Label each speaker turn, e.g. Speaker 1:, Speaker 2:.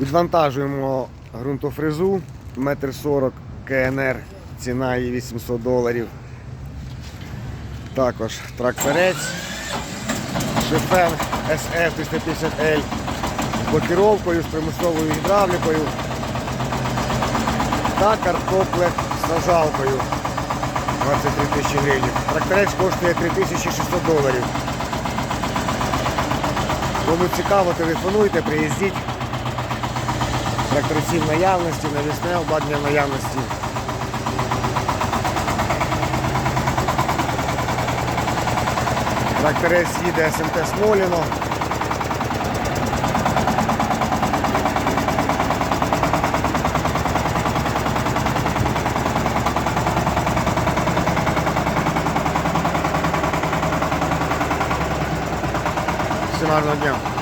Speaker 1: Відвантажуємо ґрунтофрезу 1,40 м КНР, ціна її 800 доларів. Також тракторець Шефен SF 350L з блокіровкою, з примусовою гідравлікою та карткомплект з сажалкою 23 тисячі гривень. Тракторець коштує 3600 доларів. Кому цікаво, телефонуйте, приїздіть. Тракторці наявності, навісне обладнання наявності. Тракторець їде СМТ Смоліно. Всім гарного дня.